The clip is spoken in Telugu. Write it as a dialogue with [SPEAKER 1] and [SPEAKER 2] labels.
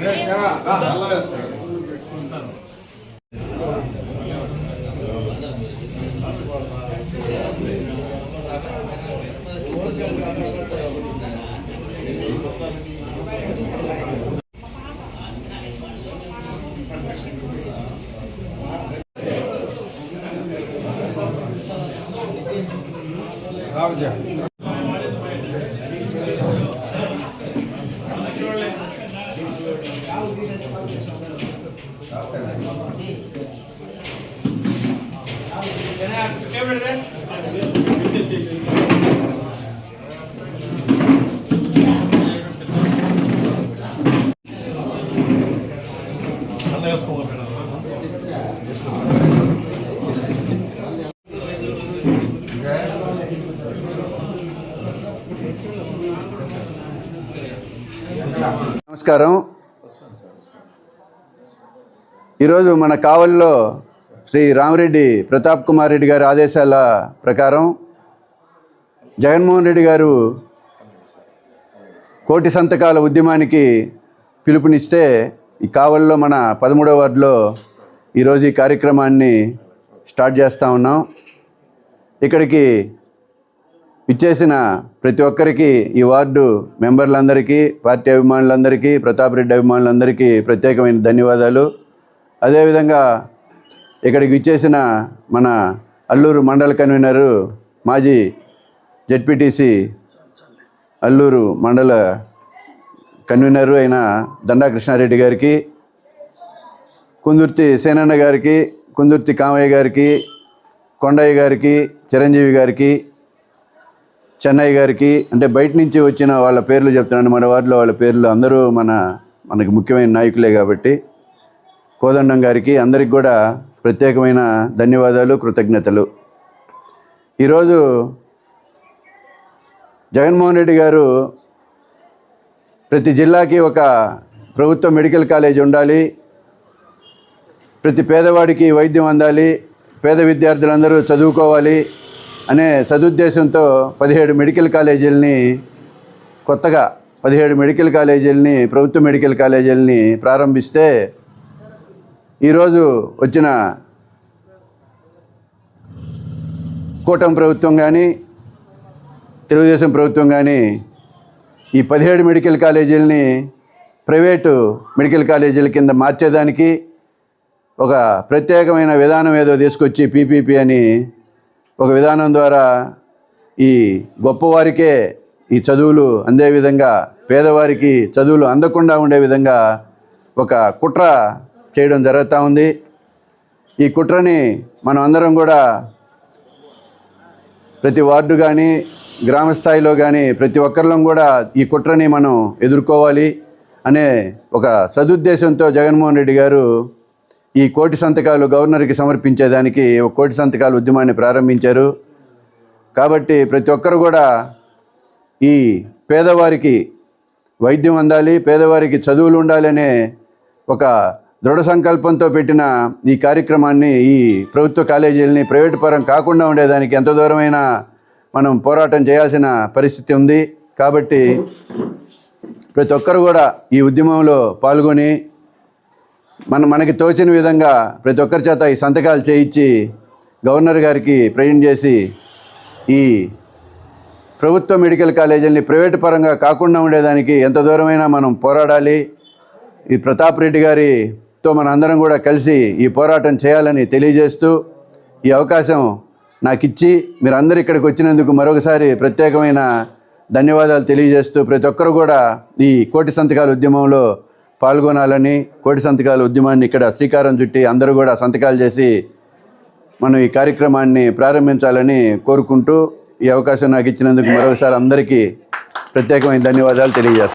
[SPEAKER 1] Gracias. આવજો Can I have? నమస్కారం. ఈరోజు మన కావలిలో శ్రీ రామరెడ్డి ప్రతాప్ కుమార్ రెడ్డి గారి ఆదేశాల ప్రకారం జగన్మోహన్ రెడ్డి గారు కోటి సంతకాల ఉద్యమానికి పిలుపునిస్తే ఈ కావలిలో మన పదమూడవ వార్డులో ఈరోజు ఈ కార్యక్రమాన్ని స్టార్ట్ చేస్తూ ఉన్నాం. ఇక్కడికి ఇచ్చేసిన ప్రతి ఒక్కరికి ఈ వార్డు మెంబర్లందరికీ పార్టీ అభిమానులందరికీ ప్రతాప్ రెడ్డి అభిమానులందరికీ ప్రత్యేకమైన ధన్యవాదాలు. అదేవిధంగా ఇక్కడికి ఇచ్చేసిన మన అల్లూరు మండల కన్వీనరు మాజీ జెడ్పీటీసీ అల్లూరు మండల కన్వీనరు అయిన దండా కృష్ణారెడ్డి గారికి కుందుర్తి సేనన్న గారికి కుందుర్తి కామయ్య గారికి కొండయ్య గారికి చిరంజీవి గారికి చెన్నై గారికి అంటే బయట నుంచి వచ్చిన వాళ్ళ పేర్లు చెప్తున్నాను మన వారిలో వాళ్ళ పేర్లు అందరూ మన మనకి ముఖ్యమైన నాయకులే కాబట్టి కోదండం గారికి అందరికి కూడా ప్రత్యేకమైన ధన్యవాదాలు కృతజ్ఞతలు. ఈరోజు జగన్మోహన్ రెడ్డి గారు ప్రతి జిల్లాకి ఒక ప్రభుత్వ మెడికల్ కాలేజ్ ఉండాలి ప్రతి పేదవాడికి వైద్యం అందాలి పేద విద్యార్థులందరూ చదువుకోవాలి అనే సదుద్దేశంతో పదిహేడు మెడికల్ కాలేజీలని కొత్తగా పదిహేడు మెడికల్ కాలేజీలని ప్రభుత్వ మెడికల్ కాలేజీలని ప్రారంభిస్తే ఈరోజు వచ్చిన కూటమి ప్రభుత్వం కానీ తెలుగుదేశం ప్రభుత్వం కానీ ఈ పదిహేడు మెడికల్ కాలేజీలని ప్రైవేటు మెడికల్ కాలేజీల కింద మార్చేదానికి ఒక ప్రత్యేకమైన విధానం ఏదో తీసుకొచ్చి పీపీపీ అని ఒక విధానం ద్వారా ఈ గొప్పవారికే ఈ చదువులు అందే విధంగా పేదవారికి చదువులు అందకుండా ఉండే విధంగా ఒక కుట్ర చేయడం జరుగుతూ ఉంది. ఈ కుట్రని మనం అందరం కూడా ప్రతి వార్డు కానీ గ్రామ స్థాయిలో కానీ ప్రతి ఒక్కరిలో కూడా ఈ కుట్రని మనం ఎదుర్కోవాలి అనే ఒక సదుద్దేశంతో జగన్మోహన్ రెడ్డి గారు ఈ కోటి సంతకాలు గవర్నర్కి సమర్పించేదానికి ఒక కోటి సంతకాలు ఉద్యమాన్ని ప్రారంభించారు. కాబట్టి ప్రతి ఒక్కరు కూడా ఈ పేదవారికి వైద్యం అందాలి పేదవారికి చదువులు ఉండాలి అనే ఒక దృఢ సంకల్పంతో పెట్టిన ఈ కార్యక్రమాన్ని ఈ ప్రభుత్వ కాలేజీలని ప్రైవేటు పరం కాకుండా ఉండేదానికి ఎంత దూరమైనా మనం పోరాటం చేయాల్సిన పరిస్థితి ఉంది. కాబట్టి ప్రతి ఒక్కరు కూడా ఈ ఉద్యమంలో పాల్గొని మన మనకి తోచిన విధంగా ప్రతి ఒక్కరి చేత ఈ సంతకాలు చేయించి గవర్నర్ గారికి ప్రజెంట్ చేసి ఈ ప్రభుత్వ మెడికల్ కాలేజీలని ప్రైవేటు పరంగా కాకుండా ఉండేదానికి ఎంత దూరమైనా మనం పోరాడాలి. ఈ ప్రతాప్ రెడ్డి గారితో మన అందరం కూడా కలిసి ఈ పోరాటం చేయాలని తెలియజేస్తూ ఈ అవకాశం నాకు ఇచ్చి మీరందరూ ఇక్కడికి వచ్చినందుకు మరొకసారి ప్రత్యేకమైన ధన్యవాదాలు తెలియజేస్తూ ప్రతి ఒక్కరు కూడా ఈ కోటి సంతకాల ఉద్యమంలో పాల్గొనాలని కోటి సంతకాల ఉద్యమాన్ని ఇక్కడ శ్రీకారం చుట్టి అందరూ కూడా సంతకాలు చేసి మనం ఈ కార్యక్రమాన్ని ప్రారంభించాలని కోరుకుంటూ ఈ అవకాశం నాకు ఇచ్చినందుకు మరోసారి అందరికీ ప్రత్యేకమైన ధన్యవాదాలు తెలియజేస్తాను.